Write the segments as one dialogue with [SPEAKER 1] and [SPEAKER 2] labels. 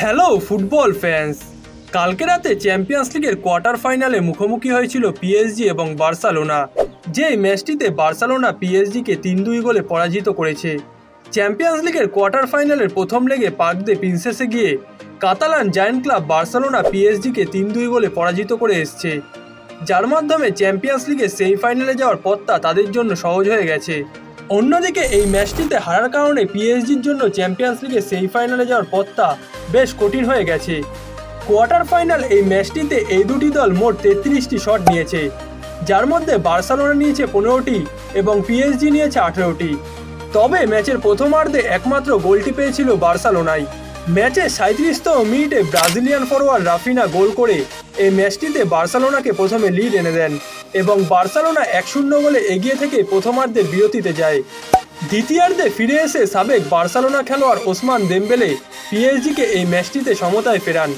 [SPEAKER 1] Hello, football fans. কালকে রাতে champions লিগের কোয়ার্টার ফাইনালে মুখোমুখি হয়েছিল পিএসজি এবং বার্সেলোনা যে ম্যাচটিতে বার্সেলোনা পিএসজিকে তিন দুই গোলে পরাজিত করেছে। চ্যাম্পিয়ন্স লিগের কোয়ার্টার ফাইনালের প্রথম লেগে পার্ক দে প্রিন্সেসে গিয়ে কাতালান জায়ান্ট ক্লাব বার্সেলোনা পিএসজিকে তিন দুই গোলে পরাজিত করে এসছে। যার মাধ্যমে চ্যাম্পিয়ন্স লিগের সেমিফাইনালে যাওয়ার পথটা তাদের জন্য সহজ হয়ে গেছে। অন্যদিকে এই ম্যাচটিতে হারার কারণে পিএসজির জন্য চ্যাম্পিয়ন্স লিগের সেমিফাইনালে যাওয়ার পথটা বেশ কঠিন হয়ে গেছে। কোয়ার্টার ফাইনাল এই ম্যাচটিতে এই দুটি দল মোট তেত্রিশটি শট নিয়েছে, যার মধ্যে বার্সেলোনা নিয়েছে পনেরোটি এবং পিএসজি নিয়েছে আঠেরোটি। তবে ম্যাচের প্রথমার্ধে একমাত্র গোলটি পেয়েছিল বার্সেলোনাই। ম্যাচের সাঁত্রিশতম মিনিটে ব্রাজিলিয়ান ফরোয়ার্ড রাফিনা গোল করে এই ম্যাচটিতে বার্সেলোনাকে প্রথমে লিড এনে দেন এবং বার্সেলোনা এক শূন্য গোলে এগিয়ে থেকে প্রথমার্ধে বিরতিতে যায়। দ্বিতীয়ার্ধে ফিরে এসে সাবেক বার্সেলোনা খেলোয়াড় ওসমান দেমবেলে পিএসজিকে এই ম্যাচটিতে সমতায় ফেরান।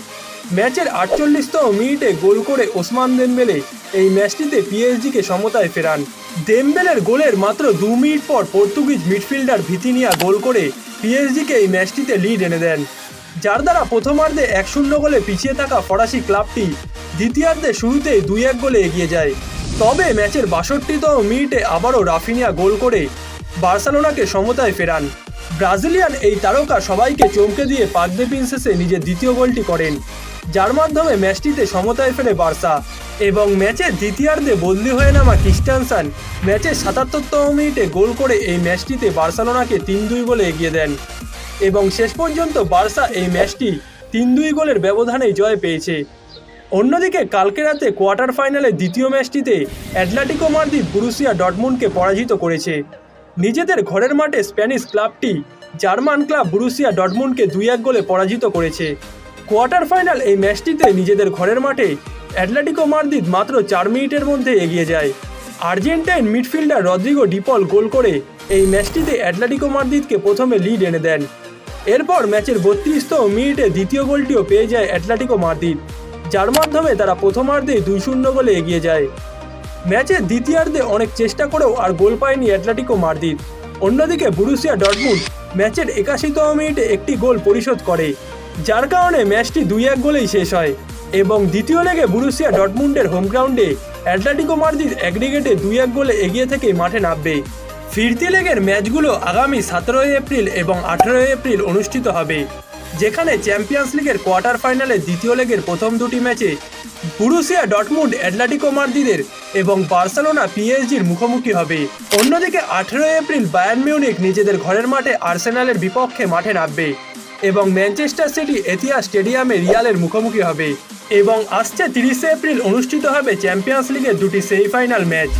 [SPEAKER 1] ম্যাচের আটচল্লিশতম মিনিটে গোল করে ওসমান দেমবেলে এই ম্যাচটিতে পিএসজিকে সমতায় ফেরান। দেমবেলের গোলের মাত্র দু মিনিট পর পর্তুগিজ মিডফিল্ডার ভিতিনিয়া গোল করে পিএসজিকে এই ম্যাচটিতে লিড এনে দেন। যার দ্বারা প্রথমার্ধে এক শূন্য গোলে পিছিয়ে থাকা ফরাসি ক্লাবটি, দ্বিতীয়ার্ধে শুরুতেই দুই এক গোলে এগিয়ে যায়। তবে ম্যাচের বাষট্টিতম মিনিটে আবারও রাফিনিয়া গোল করে বার্সেলোনাকে সমতায় ফেরান। ব্রাজিলিয়ান এই তারকা সবাইকে চমকে দিয়ে পাক দে প্রিন্সেসে নিজের দ্বিতীয় গোলটি করেন। যার মাধ্যমে ম্যাচটিতে সমতায় ফেরে বার্সা। এবং ম্যাচের দ্বিতীয়ার্ধে বদলি হয়ে নামা ক্রিস্টানসান ম্যাচের সাতাত্তরতম মিনিটে গোল করে এই ম্যাচটিতে বার্সেলোনাকে তিন দুই গোলে এগিয়ে দেন। এবং শেষ পর্যন্ত বার্সা এই ম্যাচটি তিন দুই গোলের ব্যবধানেই জয় পেয়েছে। অন্যদিকে কালকে রাতে কোয়ার্টার ফাইনালে দ্বিতীয় ম্যাচটিতে অ্যাটলেটিকো মাদ্রিদ বুরুসিয়া ডটমুন্ডকে পরাজিত করেছে। নিজেদের ঘরের মাঠে স্প্যানিশ ক্লাবটি জার্মান ক্লাব বুরুসিয়া ডটমুন্ডকে দুই এক গোলে পরাজিত করেছে। কোয়ার্টার ফাইনাল এই ম্যাচটিতে নিজেদের ঘরের মাঠে অ্যাটলেটিকো মাদ্রিদ মাত্র চার মিনিটের মধ্যে এগিয়ে যায়। Argentine midfielder Rodrigo De Paul goal করে এই ম্যাচটিতে অ্যাটলেটিকো মাদ্রিদকে প্রথমে লিড এনে দেন। এরপর ম্যাচের বত্রিশতম মিনিটে দ্বিতীয় গোলটিও পেয়ে যায় অ্যাটলেটিকো মাদ্রিদ, যার মাধ্যমে তারা প্রথমার্ধে দুই শূন্য গোলে এগিয়ে যায়। ম্যাচের দ্বিতীয়ার্ধে অনেক চেষ্টা করেও আর গোল পায়নি অ্যাটলেটিকো মাদ্রিদ। অন্যদিকে বুরুসিয়া ডটমুন্ড ম্যাচের একাশিতম মিনিটে একটি গোল পরিশোধ করে, যার কারণে ম্যাচটি দুই এক গোলেই শেষ হয়। এবং দ্বিতীয় লেগে বুরুসিয়া ডটমুন্ডের হোম গ্রাউন্ডে অ্যাটলেটিকো মাদ্রিদ অ্যাগ্রিগেটে দুই এক গোলে এগিয়ে থেকেই মাঠে নামবে। ফিরতি লেগের ম্যাচগুলো আগামী সতেরোই এপ্রিল এবং আঠেরোই এপ্রিল অনুষ্ঠিত হবে, যেখানে চ্যাম্পিয়ন্স লিগের কোয়ার্টার ফাইনালে দ্বিতীয় লেগের প্রথম দুটি ম্যাচে বুরুসিয়া, ডটমুন্ড, অ্যাটলেটিকো মার্দিদের এবং বার্সেলোনা পিএসজির মুখোমুখি হবে। অন্যদিকে আঠেরোই এপ্রিল বায়ার্ন মিউনিক নিজেদের ঘরের মাঠে আর্সেনালের বিপক্ষে মাঠে নামবে এবং ম্যানচেস্টার সিটি এথিয়া স্টেডিয়ামে রিয়ালের মুখোমুখি হবে এবং আসছে তিরিশে এপ্রিল অনুষ্ঠিত হবে চ্যাম্পিয়ন্স লিগের দুটি সেমিফাইনাল ম্যাচ।